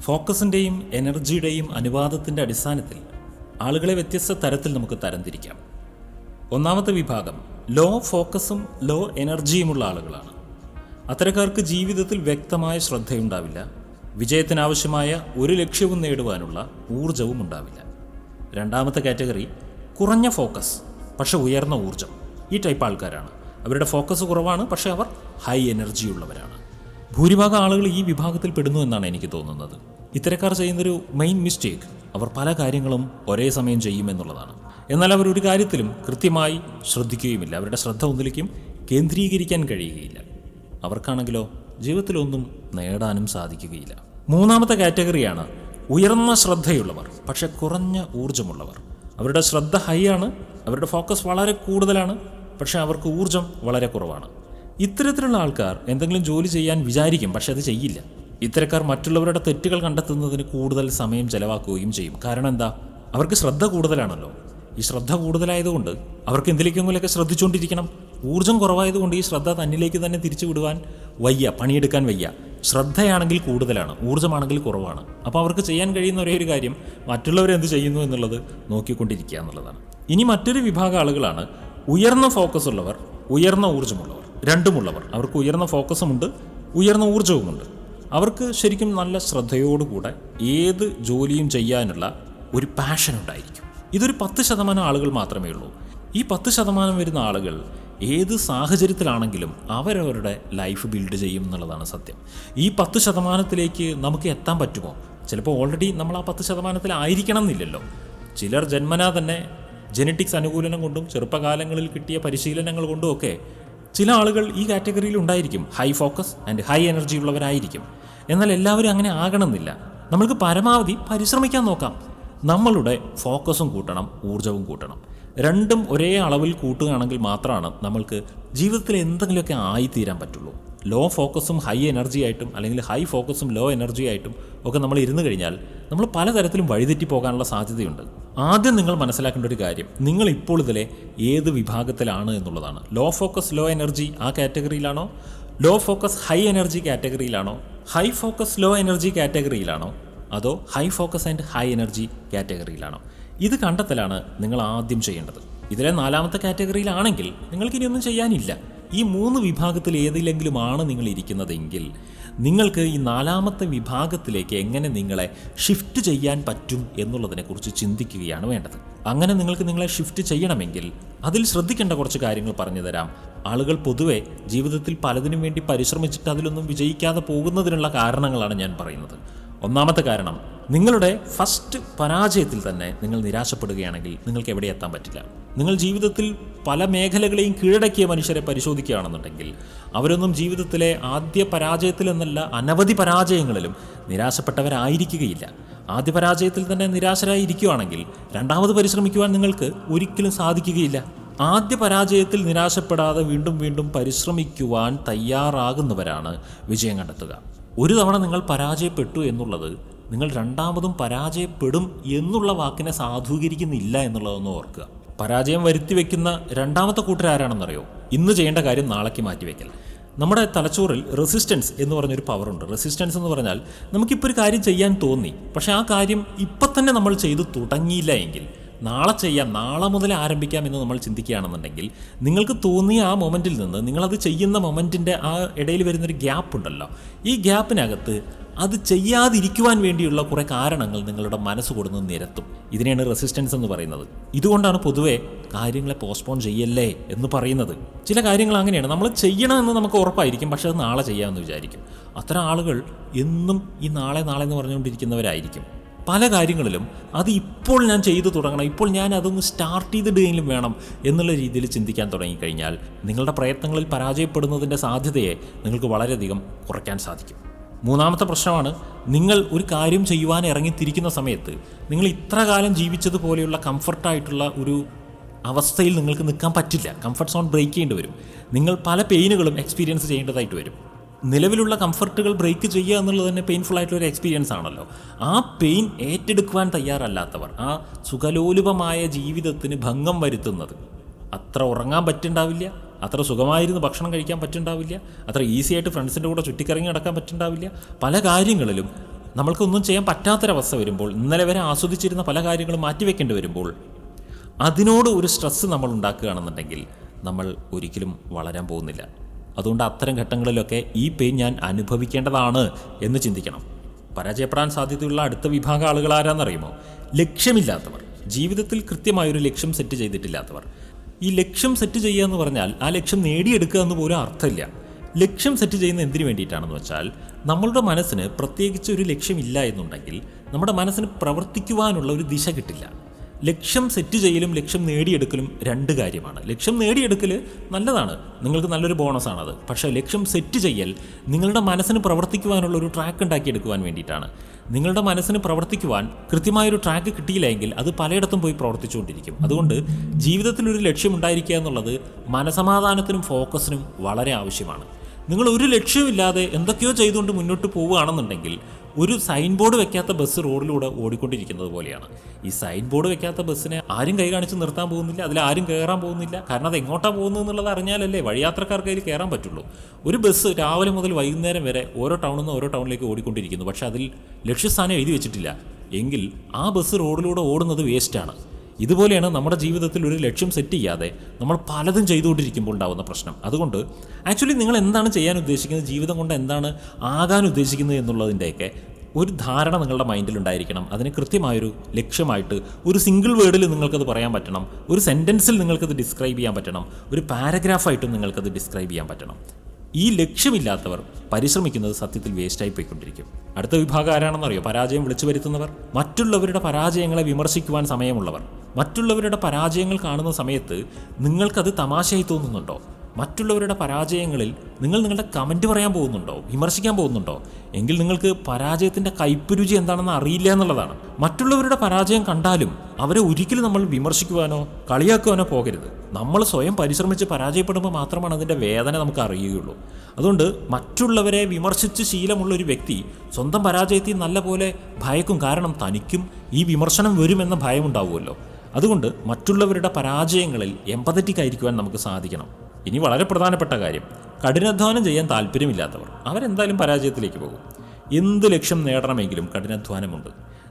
ഫോക്കസിന്റെയും എനർജിയുടെയും അനുപാതത്തിന്റെ അടിസ്ഥാനത്തിൽ ആളുകളെ വ്യത്യസ്ത തരത്തിൽ നമുക്ക് തരംതിരിക്കാം. ഒന്നാമത്തെ വിഭാഗം ലോ ഫോക്കസും ലോ എനർജിയുമുള്ള ആളുകളാണ്. അത്തരക്കാർക്ക് ജീവിതത്തിൽ വ്യക്തമായ ശ്രദ്ധയുണ്ടാവില്ല. വിജയത്തിനാവശ്യമായ ഒരു ലക്ഷ്യവും നേടുവാനുള്ള ഊർജവും ഉണ്ടാവില്ല. രണ്ടാമത്തെ കാറ്റഗറി കുറഞ്ഞ ഫോക്കസ് പക്ഷെ ഉയർന്ന ഊർജം ഈ ടൈപ്പ് ആൾക്കാരാണ്. അവരുടെ ഫോക്കസ് കുറവാണ് പക്ഷെ അവർ ഹൈ എനർജി ഉള്ളവരാണ് ഭൂരിഭാഗം ആളുകൾ ഈ വിഭാഗത്തിൽ പെടുന്നു എന്നാണ് എനിക്ക് തോന്നുന്നത്. ഇത്തരക്കാർ ചെയ്യുന്നൊരു മെയിൻ മിസ്റ്റേക്ക് അവർ പല കാര്യങ്ങളും ഒരേ സമയം ചെയ്യുമെന്നുള്ളതാണ് എന്നാൽ അവർ ഒരു കാര്യത്തിലും കൃത്യമായി ശ്രദ്ധിക്കുകയുമില്ല. അവരുടെ ശ്രദ്ധ ഒന്നിലേക്കും കേന്ദ്രീകരിക്കാൻ കഴിയുകയില്ല. അവർക്കാണെങ്കിലോ ജീവിതത്തിലൊന്നും നേടാനും സാധിക്കുകയില്ല. മൂന്നാമത്തെ കാറ്റഗറിയാണ് ഉയർന്ന ശ്രദ്ധയുള്ളവർ പക്ഷെ കുറഞ്ഞ ഊർജമുള്ളവർ. അവരുടെ ശ്രദ്ധ ഹൈ ആണ്. അവരുടെ ഫോക്കസ് വളരെ കൂടുതലാണ്. പക്ഷേ അവർക്ക് ഊർജം വളരെ കുറവാണ്. ഇത്തരത്തിലുള്ള ആൾക്കാർ എന്തെങ്കിലും ജോലി ചെയ്യാൻ വിചാരിക്കും പക്ഷെ അത് ചെയ്യില്ല. ഇത്തരക്കാർ മറ്റുള്ളവരുടെ തെറ്റുകൾ കണ്ടെത്തുന്നതിന് കൂടുതൽ സമയം ചെലവാക്കുകയും ചെയ്യും. കാരണം എന്താ? അവർക്ക് ശ്രദ്ധ കൂടുതലാണല്ലോ. ഈ ശ്രദ്ധ കൂടുതലായതുകൊണ്ട് അവർക്ക് എന്തിലേക്കെങ്കിലുമൊക്കെ ശ്രദ്ധിച്ചുകൊണ്ടിരിക്കണം ഊർജം കുറവായതുകൊണ്ട് ഈ ശ്രദ്ധ തന്നിലേക്ക് തന്നെ തിരിച്ചു വിടുവാൻ വയ്യ പണിയെടുക്കാൻ വയ്യ. ശ്രദ്ധയാണെങ്കിൽ കൂടുതലാണ് ഊർജമാണെങ്കിൽ കുറവാണ്. അപ്പോൾ അവർക്ക് ചെയ്യാൻ കഴിയുന്ന ഒരേ ഒരു കാര്യം മറ്റുള്ളവരെന്ത് ചെയ്യുന്നു എന്നുള്ളത് നോക്കിക്കൊണ്ടിരിക്കുക എന്നുള്ളതാണ്. ഇനി മറ്റൊരു വിഭാഗം ആളുകളാണ് ഉയർന്ന ഫോക്കസ് ഉള്ളവർ ഉയർന്ന ഊർജമുള്ളവർ. രണ്ടുമുള്ളവർ. അവർക്ക് ഉയർന്ന ഫോക്കസുമുണ്ട് ഉയർന്ന ഊർജവുമുണ്ട്. അവർക്ക് ശരിക്കും നല്ല ശ്രദ്ധയോടുകൂടെ ഏത് ജോലിയും ചെയ്യാനുള്ള ഒരു പാഷൻ ഉണ്ടായിരിക്കും ഇതൊരു പത്ത് ശതമാനം ആളുകൾ മാത്രമേ ഉള്ളൂ. ഈ പത്ത് ശതമാനം വരുന്ന ആളുകൾ ഏത് സാഹചര്യത്തിലാണെങ്കിലും അവരവരുടെ ലൈഫ് ബിൽഡ് ചെയ്യും എന്നുള്ളതാണ് സത്യം. ഈ പത്ത് ശതമാനത്തിലേക്ക് നമുക്ക് എത്താൻ പറ്റുമോ? ചിലപ്പോൾ ഓൾറെഡി നമ്മൾ ആ പത്ത് ശതമാനത്തിലായിരിക്കണം എന്നില്ലല്ലോ. ചിലർ ജന്മനാ തന്നെ ജനറ്റിക്സ് അനുകൂലനം കൊണ്ടും ചെറുപ്പകാലങ്ങളിൽ കിട്ടിയ പരിശീലനങ്ങൾ കൊണ്ടും ഒക്കെ ചില ആളുകൾ ഈ കാറ്റഗറിയിൽ ഉണ്ടായിരിക്കും. High focus and high energy ഉള്ളവരായിരിക്കും. എന്നാൽ എല്ലാവരും അങ്ങനെ ആകണമെന്നില്ല. നമ്മൾക്ക് പരമാവധി പരിശ്രമിക്കാൻ നോക്കാം. നമ്മളുടെ ഫോക്കസും കൂട്ടണം ഊർജവും കൂട്ടണം. രണ്ടും ഒരേ അളവിൽ കൂട്ടുകയാണെങ്കിൽ മാത്രമാണ് നമ്മൾക്ക് ജീവിതത്തിൽ എന്തെങ്കിലുമൊക്കെ ആയിത്തീരാൻ പറ്റുള്ളൂ. ലോ ഫോക്കസും ഹൈ എനർജി ആയിട്ടും അല്ലെങ്കിൽ ഹൈ ഫോക്കസും ലോ എനർജി ആയിട്ടും ഒക്കെ നമ്മൾ ഇരുന്ന് കഴിഞ്ഞാൽ നമ്മൾ പലതരത്തിലും വഴിതെറ്റി പോകാനുള്ള സാധ്യതയുണ്ട്. ആദ്യം നിങ്ങൾ മനസ്സിലാക്കേണ്ട ഒരു കാര്യം നിങ്ങൾ ഇപ്പോൾ ഇതിലെ ഏത് വിഭാഗത്തിലാണ് എന്നുള്ളതാണ്. ലോ ഫോക്കസ് ലോ എനർജി ആ കാറ്റഗറിയിലാണോ? ലോ ഫോക്കസ് ഹൈ എനർജി കാറ്റഗറിയിലാണോ? ഹൈ ഫോക്കസ് ലോ എനർജി കാറ്റഗറിയിലാണോ? അതോ high focus and high energy കാറ്റഗറിയിലാണോ? ഇത് കണ്ടെത്തലാണ് നിങ്ങൾ ആദ്യം ചെയ്യേണ്ടത്. ഇതിലെ നാലാമത്തെ കാറ്റഗറിയിലാണെങ്കിൽ നിങ്ങൾക്ക് ഇനിയൊന്നും ചെയ്യാനില്ല. ഈ മൂന്ന് വിഭാഗത്തിൽ ഏതിലെങ്കിലുമാണ് നിങ്ങൾ ഇരിക്കുന്നതെങ്കിൽ നിങ്ങൾക്ക് ഈ നാലാമത്തെ വിഭാഗത്തിലേക്ക് എങ്ങനെ നിങ്ങളെ ഷിഫ്റ്റ് ചെയ്യാൻ പറ്റും എന്നുള്ളതിനെക്കുറിച്ച് ചിന്തിക്കുകയാണ് വേണ്ടത്. അങ്ങനെ നിങ്ങൾക്ക് നിങ്ങളെ ഷിഫ്റ്റ് ചെയ്യണമെങ്കിൽ അതിൽ ശ്രദ്ധിക്കേണ്ട കുറച്ച് കാര്യങ്ങൾ പറഞ്ഞു തരാം. ആളുകൾ പൊതുവെ ജീവിതത്തിൽ പലതിനും വേണ്ടി പരിശ്രമിച്ചിട്ട് അതിലൊന്നും വിജയിക്കാതെ പോകുന്നതിനുള്ള കാരണങ്ങളാണ് ഞാൻ പറയുന്നത്. ഒന്നാമത്തെ കാരണം നിങ്ങളുടെ ഫസ്റ്റ് പരാജയത്തിൽ തന്നെ നിങ്ങൾ നിരാശപ്പെടുകയാണെങ്കിൽ നിങ്ങൾക്ക് എവിടെ എത്താൻ പറ്റില്ല. നിങ്ങൾ ജീവിതത്തിൽ പല മേഖലകളെയും കീഴടക്കിയ മനുഷ്യരെ പരിശോധിക്കുകയാണെന്നുണ്ടെങ്കിൽ അവരൊന്നും ജീവിതത്തിലെ ആദ്യ പരാജയത്തിൽ എന്നല്ല അനവധി പരാജയങ്ങളിലും നിരാശപ്പെട്ടവരായിരിക്കുകയില്ല. ആദ്യ പരാജയത്തിൽ തന്നെ നിരാശരായി നിരാശരായിരിക്കുകയാണെങ്കിൽ രണ്ടാമത് പരിശ്രമിക്കുവാൻ നിങ്ങൾക്ക് ഒരിക്കലും സാധിക്കുകയില്ല. ആദ്യ പരാജയത്തിൽ നിരാശപ്പെടാതെ വീണ്ടും വീണ്ടും പരിശ്രമിക്കുവാൻ തയ്യാറാകുന്നവരാണ് വിജയം കണ്ടെത്തുക. ഒരു തവണ നിങ്ങൾ പരാജയപ്പെട്ടു എന്നുള്ളത് നിങ്ങൾ രണ്ടാമതും പരാജയപ്പെടും എന്നുള്ള വാക്കിനെ സാധൂകരിക്കുന്നില്ല എന്നുള്ളതൊന്ന് ഓർക്കുക. പരാജയം വരുത്തി വെക്കുന്ന രണ്ടാമത്തെ കൂട്ടരാരാണെന്നറിയോ ഇന്ന് ചെയ്യേണ്ട കാര്യം നാളേക്ക് മാറ്റിവെക്കൽ നമ്മുടെ തലച്ചോറിൽ റെസിസ്റ്റൻസ് എന്ന് പറഞ്ഞൊരു പവറുണ്ട് റെസിസ്റ്റൻസ് എന്ന് പറഞ്ഞാൽ നമുക്കിപ്പോൾ ഒരു കാര്യം ചെയ്യാൻ തോന്നി. പക്ഷേ ആ കാര്യം ഇപ്പം തന്നെ നമ്മൾ ചെയ്തു തുടങ്ങിയില്ല എങ്കിൽ നാളെ ചെയ്യാം നാളെ മുതൽ ആരംഭിക്കാം എന്ന് നമ്മൾ ചിന്തിക്കുകയാണെന്നുണ്ടെങ്കിൽ നിങ്ങൾക്ക് തോന്നിയ ആ മൊമെന്റിൽ നിന്ന് നിങ്ങളത് ചെയ്യുന്ന മൊമെന്റിന്റെ ആ ഇടയിൽ വരുന്നൊരു ഗ്യാപ്പ് ഉണ്ടല്ലോ. ഈ ഗ്യാപ്പിനകത്ത് അത് ചെയ്യാതിരിക്കുവാൻ വേണ്ടിയുള്ള കുറേ കാരണങ്ങൾ നിങ്ങളുടെ മനസ്സ് കൊടുന്ന് നിരത്തും. ഇതിനെയാണ് റെസിസ്റ്റൻസ് എന്ന് പറയുന്നത്. ഇതുകൊണ്ടാണ് പൊതുവെ കാര്യങ്ങളെ പോസ്റ്റ്പോൺ ചെയ്യല്ലേ എന്ന് പറയുന്നത്. ചില കാര്യങ്ങൾ അങ്ങനെയാണ്. നമ്മൾ ചെയ്യണമെന്ന് നമുക്ക് ഉറപ്പായിരിക്കും പക്ഷേ അത് നാളെ ചെയ്യാമെന്ന് വിചാരിക്കും. അത്തരം ആളുകൾ എന്നും ഈ നാളെ നാളെ എന്ന് പറഞ്ഞുകൊണ്ടിരിക്കുന്നവരായിരിക്കും. പല കാര്യങ്ങളിലും അത് ഇപ്പോൾ ഞാൻ ചെയ്തു തുടങ്ങണം ഇപ്പോൾ ഞാൻ അതൊന്ന് സ്റ്റാർട്ട് ചെയ്തിടുകയെങ്കിലും വേണം എന്നുള്ള രീതിയിൽ ചിന്തിക്കാൻ തുടങ്ങിക്കഴിഞ്ഞാൽ നിങ്ങളുടെ പ്രയത്നങ്ങളിൽ പരാജയപ്പെടുന്നതിന്റെ സാധ്യതയെ നിങ്ങൾക്ക് വളരെയധികം കുറയ്ക്കാൻ സാധിക്കും. മൂന്നാമത്തെ പ്രശ്നമാണ് നിങ്ങൾ ഒരു കാര്യം ചെയ്യുവാൻ ഇറങ്ങിത്തിരിക്കുന്ന സമയത്ത് നിങ്ങൾ ഇത്ര കാലം ജീവിച്ചതുപോലെയുള്ള കംഫർട്ടായിട്ടുള്ള ഒരു അവസ്ഥയിൽ നിങ്ങൾക്ക് നിൽക്കാൻ പറ്റില്ല. കംഫർട്ട് സോൺ ബ്രേക്ക് ചെയ്യേണ്ടി വരും. നിങ്ങൾ പല പെയിനുകളും എക്സ്പീരിയൻസ് ചെയ്യേണ്ടതായിട്ട് വരും. നിലവിലുള്ള കംഫർട്ടുകൾ ബ്രേക്ക് ചെയ്യുക എന്നുള്ളത് തന്നെ പെയിൻഫുൾ ആയിട്ടുള്ള ഒരു എക്സ്പീരിയൻസ് ആണല്ലോ. ആ പെയിൻ ഏറ്റെടുക്കുവാൻ തയ്യാറല്ലാത്തവർ ആ സുഖലോലുപമായ ജീവിതത്തിന് ഭംഗം വരുത്തുന്നത് അത്ര ഉറങ്ങാൻ പറ്റുണ്ടാവില്ല അത്ര സുഖമായിരുന്ന് ഭക്ഷണം കഴിക്കാൻ പറ്റുണ്ടാവില്ല അത്ര ഈസി ആയിട്ട് ഫ്രണ്ട്സിന്റെ കൂടെ ചുറ്റിക്കറങ്ങി നടക്കാൻ പറ്റുണ്ടാവില്ല. പല കാര്യങ്ങളിലും നമ്മൾക്കൊന്നും ചെയ്യാൻ പറ്റാത്തൊരവസ്ഥ വരുമ്പോൾ ഇന്നലെ വരെ ആസ്വദിച്ചിരുന്ന പല കാര്യങ്ങളും മാറ്റിവെക്കേണ്ടി വരുമ്പോൾ അതിനോട് ഒരു സ്ട്രെസ്സ് നമ്മൾ ഉണ്ടാക്കുകയാണെന്നുണ്ടെങ്കിൽ നമ്മൾ ഒരിക്കലും വളരാൻ പോകുന്നില്ല. അതുകൊണ്ട് അത്തരം ഘട്ടങ്ങളിലൊക്കെ ഈ പെയിൻ ഞാൻ അനുഭവിക്കേണ്ടതാണ് എന്ന് ചിന്തിക്കണം. പരാജയപ്പെടാൻ സാധ്യതയുള്ള അടുത്ത വിഭാഗം ആളുകൾ ആരാന്നറിയുമോ? ലക്ഷ്യമില്ലാത്തവർ. ജീവിതത്തിൽ കൃത്യമായൊരു ലക്ഷ്യം സെറ്റ് ചെയ്തിട്ടില്ലാത്തവർ. ഈ ലക്ഷ്യം സെറ്റ് ചെയ്യുക എന്ന് പറഞ്ഞാൽ ആ ലക്ഷ്യം നേടിയെടുക്കുക എന്ന് പോലും അർത്ഥമില്ല. ലക്ഷ്യം സെറ്റ് ചെയ്യുന്ന എന്തിനു വേണ്ടിയിട്ടാണെന്ന് വെച്ചാൽ നമ്മളുടെ മനസ്സിന് പ്രത്യേകിച്ച് ഒരു ലക്ഷ്യമില്ല എന്നുണ്ടെങ്കിൽ നമ്മുടെ മനസ്സിന് പ്രവർത്തിക്കുവാനുള്ള ഒരു ദിശ കിട്ടില്ല. ലക്ഷ്യം സെറ്റ് ചെയ്യലും ലക്ഷ്യം നേടിയെടുക്കലും രണ്ട് കാര്യമാണ്. ലക്ഷ്യം നേടിയെടുക്കൽ നല്ലതാണ്. നിങ്ങൾക്ക് നല്ലൊരു ബോണസാണത് പക്ഷേ ലക്ഷ്യം സെറ്റ് ചെയ്യൽ നിങ്ങളുടെ മനസ്സിന് പ്രവർത്തിക്കുവാനുള്ള ഒരു ട്രാക്ക് ഉണ്ടാക്കിയെടുക്കുവാൻ വേണ്ടിയിട്ടാണ്. നിങ്ങളുടെ മനസ്സിന് പ്രവർത്തിക്കുവാൻ കൃത്യമായൊരു ട്രാക്ക് കിട്ടിയില്ലെങ്കിൽ അത് പലയിടത്തും പോയി പ്രവർത്തിച്ചുകൊണ്ടിരിക്കും. അതുകൊണ്ട് ജീവിതത്തിൽ ഒരു ലക്ഷ്യം ഉണ്ടായിരിക്കുക എന്നുള്ളത് മനസമാധാനത്തിനും ഫോക്കസിനും വളരെ ആവശ്യമാണ്. നിങ്ങൾ ഒരു ലക്ഷ്യമില്ലാതെ എന്തൊക്കെയോ ചെയ്തുകൊണ്ട് മുന്നോട്ട് പോവുകയാണെന്നുണ്ടെങ്കിൽ ഒരു സൈൻ ബോർഡ് വെക്കാത്ത ബസ് റോഡിലൂടെ ഓടിക്കൊണ്ടിരിക്കുന്നത് പോലെയാണ്. ഈ സൈൻ ബോർഡ് വെക്കാത്ത ബസ്സിനെ ആരും കൈ കാണിച്ച് നിർത്താൻ പോകുന്നില്ല അതിൽ ആരും കയറാൻ പോകുന്നില്ല. കാരണം അത് എങ്ങോട്ടാണ് പോകുന്നത് എന്നുള്ളത് അറിഞ്ഞാലല്ലേ വഴിയാത്രക്കാർക്ക് അതിൽ കയറാൻ പറ്റുള്ളൂ. ഒരു ബസ് രാവിലെ മുതൽ വൈകുന്നേരം വരെ ഓരോ ടൗണിൽ നിന്ന് ഓരോ ടൗണിലേക്ക് ഓടിക്കൊണ്ടിരിക്കുന്നു. പക്ഷേ അതിൽ ലക്ഷ്യസ്ഥാനം എഴുതി വെച്ചിട്ടില്ല. എങ്കിൽ ആ ബസ് റോഡിലൂടെ ഓടുന്നത് വേസ്റ്റാണ് ഇതുപോലെയാണ് നമ്മുടെ ജീവിതത്തിൽ ഒരു ലക്ഷ്യം സെറ്റ് ചെയ്യാതെ നമ്മൾ പലതും ചെയ്തുകൊണ്ടിരിക്കുമ്പോൾ ഉണ്ടാകുന്ന പ്രശ്നം. അതുകൊണ്ട് ആക്ച്വലി നിങ്ങൾ എന്താണ് ചെയ്യാൻ ഉദ്ദേശിക്കുന്നത്? ജീവിതം കൊണ്ട് എന്താണ് ആകാൻ ഉദ്ദേശിക്കുന്നത് എന്നുള്ളതിന്റെയൊക്കെ ഒരു ധാരണ നിങ്ങളുടെ മൈൻഡിൽ ഉണ്ടായിരിക്കണം. അതിന് കൃത്യമായൊരു ലക്ഷ്യമായിട്ട് ഒരു സിംഗിൾ വേർഡിൽ നിങ്ങൾക്കത് പറയാൻ പറ്റണം. ഒരു സെന്റൻസിൽ നിങ്ങൾക്കത് ഡിസ്ക്രൈബ് ചെയ്യാൻ പറ്റണം. ഒരു പാരഗ്രാഫായിട്ടും നിങ്ങൾക്കത് ഡിസ്ക്രൈബ് ചെയ്യാൻ പറ്റണം. ഈ ലക്ഷ്യമില്ലാത്തവർ പരിശ്രമിക്കുന്നത് സത്യത്തിൽ വേസ്റ്റായി പോയിക്കൊണ്ടിരിക്കും. അടുത്ത വിഭാഗം ആരാണെന്നറിയോ? പരാജയം വിളിച്ചു വരുത്തുന്നവർ. മറ്റുള്ളവരുടെ പരാജയങ്ങളെ വിമർശിക്കുവാൻ സമയമുള്ളവർ. മറ്റുള്ളവരുടെ പരാജയങ്ങൾ കാണുന്ന സമയത്ത് നിങ്ങൾക്കത് തമാശയായി തോന്നുന്നുണ്ടോ? മറ്റുള്ളവരുടെ പരാജയങ്ങളിൽ നിങ്ങൾ നിങ്ങളുടെ കമന്റ് പറയാൻ പോകുന്നുണ്ടോ? വിമർശിക്കാൻ പോകുന്നുണ്ടോ? എങ്കിൽ നിങ്ങൾക്ക് പരാജയത്തിന്റെ കൈപ്പുരുചി എന്താണെന്ന് അറിയില്ല എന്നുള്ളതാണ്. മറ്റുള്ളവരുടെ പരാജയം കണ്ടാലും അവരെ ഒരിക്കലും നമ്മൾ വിമർശിക്കുവാനോ കളിയാക്കുവാനോ പോകരുത്. നമ്മൾ സ്വയം പരിശ്രമിച്ച് പരാജയപ്പെടുമ്പോൾ മാത്രമാണ് അതിന്റെ വേദന നമുക്ക് അറിയുകയുള്ളൂ. അതുകൊണ്ട് മറ്റുള്ളവരെ വിമർശിച്ച് ശീലമുള്ള ഒരു വ്യക്തി സ്വന്തം പരാജയത്തിൽ നല്ല പോലെ ഭയക്കും. കാരണം തനിക്കും ഈ വിമർശനം വരുമെന്ന ഭയമുണ്ടാവുമല്ലോ. അതുകൊണ്ട് മറ്റുള്ളവരുടെ പരാജയങ്ങളിൽ എമ്പതറ്റിക് ആയിരിക്കുവാൻ നമുക്ക് സാധിക്കണം. ഇനി വളരെ പ്രധാനപ്പെട്ട കാര്യം. കഠിനാധ്വാനം ചെയ്യാൻ താല്പര്യമില്ലാത്തവർ അവരെന്തായാലും പരാജയത്തിലേക്ക് പോകും. എന്ത് ലക്ഷ്യം നേടണമെങ്കിലും കഠിനാധ്വാനമുണ്ട്.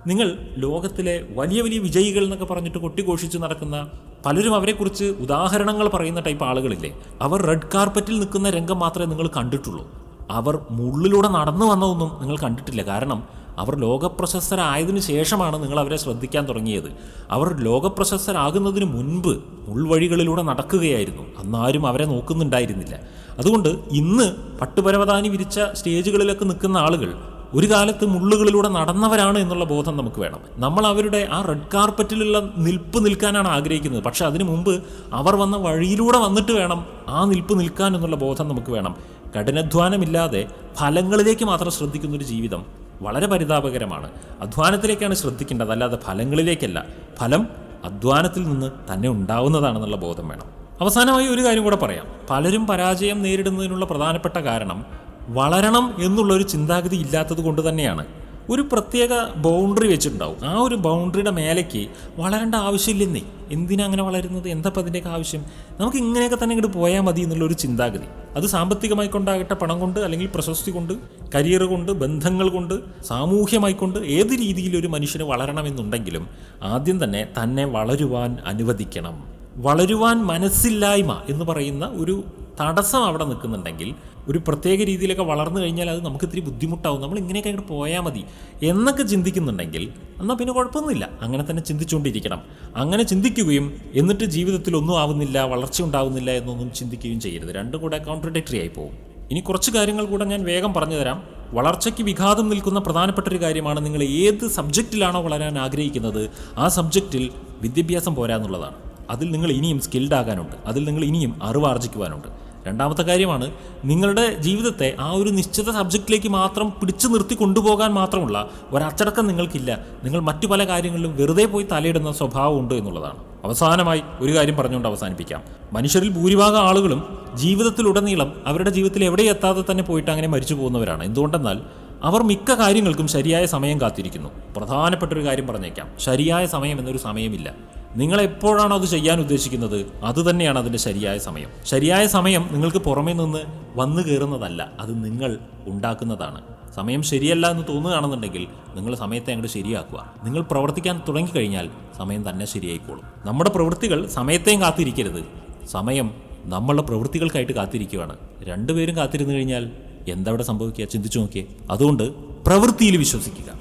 നിങ്ങൾ ലോകത്തിലെ വലിയ വലിയ വിജയികൾ എന്നൊക്കെ പറഞ്ഞിട്ട് കൊട്ടിഘോഷിച്ച് നടക്കുന്ന പലരും അവരെക്കുറിച്ച് ഉദാഹരണങ്ങൾ പറയുന്ന ടൈപ്പ് ആളുകളില്ലേ അവർ റെഡ് കാർപ്പറ്റിൽ നിൽക്കുന്ന രംഗം മാത്രമേ നിങ്ങൾ കണ്ടിട്ടുള്ളൂ. അവർ മുള്ളിലൂടെ നടന്നു വന്നതൊന്നും നിങ്ങൾ കണ്ടിട്ടില്ല. കാരണം അവർ ലോകപ്രശസ്തരായതിനു ശേഷമാണ് നിങ്ങൾ അവരെ ശ്രദ്ധിക്കാൻ തുടങ്ങിയത്. അവർ ലോകപ്രശസ്തരാകുന്നതിന് മുൻപ് ഉൾവഴികളിലൂടെ നടക്കുകയായിരുന്നു. അന്നാരും അവരെ നോക്കുന്നുണ്ടായിരുന്നില്ല. അതുകൊണ്ട് ഇന്ന് പട്ടുപരവതാനി വിരിച്ച സ്റ്റേജുകളിലൊക്കെ നിൽക്കുന്ന ആളുകൾ ഒരു കാലത്ത് മുള്ളുകളിലൂടെ നടന്നവരാണ് എന്നുള്ള ബോധം നമുക്ക് വേണം. നമ്മൾ അവരുടെ ആ റെഡ് കാർപ്പറ്റിലുള്ള നിൽപ്പ് നിൽക്കാനാണ് ആഗ്രഹിക്കുന്നത്. പക്ഷെ അതിനു മുമ്പ് അവർ വന്ന വഴിയിലൂടെ വന്നിട്ട് വേണം ആ നിൽപ്പ് നിൽക്കാൻ എന്നുള്ള ബോധം നമുക്ക് വേണം. കഠിനാധ്വാനമില്ലാതെ ഫലങ്ങളിലേക്ക് മാത്രം ശ്രദ്ധിക്കുന്ന ഒരു ജീവിതം വളരെ പരിതാപകരമാണ്. അധ്വാനത്തിലേക്കാണ് ശ്രദ്ധിക്കേണ്ടത്. അല്ലാതെ ഫലങ്ങളിലേക്കല്ല. ഫലം അധ്വാനത്തിൽ നിന്ന് തന്നെ ഉണ്ടാവുന്നതാണെന്നുള്ള ബോധം വേണം. അവസാനമായി ഒരു കാര്യം കൂടെ പറയാം. പലരും പരാജയം നേരിടുന്നതിനുള്ള പ്രധാനപ്പെട്ട കാരണം വളരണം എന്നുള്ളൊരു ചിന്താഗതി ഇല്ലാത്തത് കൊണ്ട് തന്നെയാണ്. ഒരു പ്രത്യേക ബൗണ്ടറി വെച്ചിട്ടുണ്ടാവും. ആ ഒരു ബൗണ്ടറിയുടെ മേലേക്ക് വളരേണ്ട ആവശ്യമില്ലെന്നേ. എന്തിനാ അങ്ങനെ വളരുന്നത്? എന്താ അപ്പം അതിന്റെയൊക്കെ ആവശ്യം? നമുക്ക് ഇങ്ങനെയൊക്കെ തന്നെ ഇങ്ങോട്ട് പോയാൽ മതി എന്നുള്ളൊരു ചിന്താഗതി. അത് സാമ്പത്തികമായി കൊണ്ടാകട്ടെ പണം കൊണ്ട് അല്ലെങ്കിൽ പ്രശസ്തി കൊണ്ട് കരിയർ കൊണ്ട് ബന്ധങ്ങൾ കൊണ്ട് സാമൂഹ്യമായി കൊണ്ട് ഏത് രീതിയിൽ ഒരു മനുഷ്യന് വളരണമെന്നുണ്ടെങ്കിലും ആദ്യം തന്നെ തന്നെ വളരുവാൻ അനുവദിക്കണം. വളരുവാൻ മനസ്സില്ലായ്മ എന്ന് പറയുന്ന ഒരു തടസ്സം അവിടെ നിൽക്കുന്നുണ്ടെങ്കിൽ ഒരു പ്രത്യേക രീതിയിലൊക്കെ വളർന്നു കഴിഞ്ഞാൽ അത് നമുക്ക് ഇത്തിരി ബുദ്ധിമുട്ടാവും. നമ്മൾ ഇങ്ങനെയൊക്കെ അങ്ങോട്ട് പോയാൽ മതി. എന്നൊക്കെ ചിന്തിക്കുന്നുണ്ടെങ്കിൽ എന്നാൽ പിന്നെ കുഴപ്പമൊന്നുമില്ല. അങ്ങനെ തന്നെ ചിന്തിച്ചുകൊണ്ടിരിക്കണം. അങ്ങനെ ചിന്തിക്കുകയും എന്നിട്ട് ജീവിതത്തിൽ ഒന്നും ആവുന്നില്ല വളർച്ച ഉണ്ടാവുന്നില്ല എന്നൊന്നും ചിന്തിക്കുകയും ചെയ്യരുത്. രണ്ടും കൂടെ കോൺട്രഡിക്ടറി ആയി പോകും. ഇനി കുറച്ച് കാര്യങ്ങൾ കൂടെ ഞാൻ വേഗം പറഞ്ഞു തരാം. വളർച്ചയ്ക്ക് വിഘാതം നിൽക്കുന്ന പ്രധാനപ്പെട്ട ഒരു കാര്യമാണ് നിങ്ങൾ ഏത് സബ്ജക്റ്റിലാണോ വളരാൻ ആഗ്രഹിക്കുന്നത് ആ സബ്ജക്റ്റിൽ വിദ്യാഭ്യാസം പോരാന്നുള്ളതാണ്. അതിൽ നിങ്ങൾ ഇനിയും സ്കിൽഡ് ആകാനുണ്ട്. അതിൽ നിങ്ങൾ ഇനിയും അറിവ് ആർജിക്കുവാനുണ്ട് രണ്ടാമത്തെ കാര്യമാണ് നിങ്ങളുടെ ജീവിതത്തെ ആ ഒരു നിശ്ചിത സബ്ജക്റ്റിലേക്ക് മാത്രം പിടിച്ചു നിർത്തി കൊണ്ടുപോകാൻ മാത്രമുള്ള ഒരച്ചടക്കം നിങ്ങൾക്കില്ല. നിങ്ങൾ മറ്റു പല കാര്യങ്ങളിലും വെറുതെ പോയി തലയിടുന്ന സ്വഭാവമുണ്ട് എന്നുള്ളതാണ്. അവസാനമായി ഒരു കാര്യം പറഞ്ഞുകൊണ്ട് അവസാനിപ്പിക്കാം. മനുഷ്യരിൽ ഭൂരിഭാഗം ആളുകളും ജീവിതത്തിലുടനീളം അവരുടെ ജീവിതത്തിൽ എവിടെ എത്താതെ തന്നെ പോയിട്ട് അങ്ങനെ മരിച്ചു പോകുന്നവരാണ്. എന്തുകൊണ്ടെന്നാൽ അവർ മിക്ക കാര്യങ്ങൾക്കും ശരിയായ സമയം കാത്തിരിക്കുന്നു. പ്രധാനപ്പെട്ട ഒരു കാര്യം പറഞ്ഞേക്കാം. ശരിയായ സമയം എന്നൊരു സമയമില്ല. നിങ്ങൾ എപ്പോഴാണോ അത് ചെയ്യാൻ ഉദ്ദേശിക്കുന്നത്? അത് തന്നെയാണ് അതിന്റെ ശരിയായ സമയം. ശരിയായ സമയം നിങ്ങൾക്ക് പുറമേ നിന്ന് വന്നു കയറുന്നതല്ല അത് നിങ്ങൾ ഉണ്ടാക്കുന്നതാണ്. സമയം ശരിയല്ല എന്ന് തോന്നുകയാണെന്നുണ്ടെങ്കിൽ നിങ്ങൾ സമയത്തെ അങ്ങോട്ട് ശരിയാക്കുക. നിങ്ങൾ പ്രവർത്തിക്കാൻ തുടങ്ങിക്കഴിഞ്ഞാൽ സമയം തന്നെ ശരിയായിക്കോളും. നമ്മുടെ പ്രവൃത്തികൾ സമയത്തെയും കാത്തിരിക്കരുത്. സമയം നമ്മളുടെ പ്രവൃത്തികൾക്കായിട്ട് കാത്തിരിക്കുകയാണ് രണ്ടുപേരും കാത്തിരുന്നു കഴിഞ്ഞാൽ എന്തവിടെ സംഭവിക്കുക? ചിന്തിച്ചു നോക്കിയേ. അതുകൊണ്ട് പ്രവൃത്തിയിൽ വിശ്വസിക്കുക.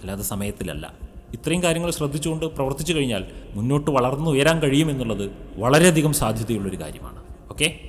അല്ലാതെ സമയത്തിലല്ല. ഇത്രയും കാര്യങ്ങൾ ശ്രദ്ധിച്ചുകൊണ്ട് പ്രവർത്തിച്ചു കഴിഞ്ഞാൽ മുന്നോട്ട് വളർന്നു ഉയരാൻ കഴിയുമെന്നുള്ളത് വളരെയധികം സാധ്യതയുള്ളൊരു കാര്യമാണ്. ഓക്കെ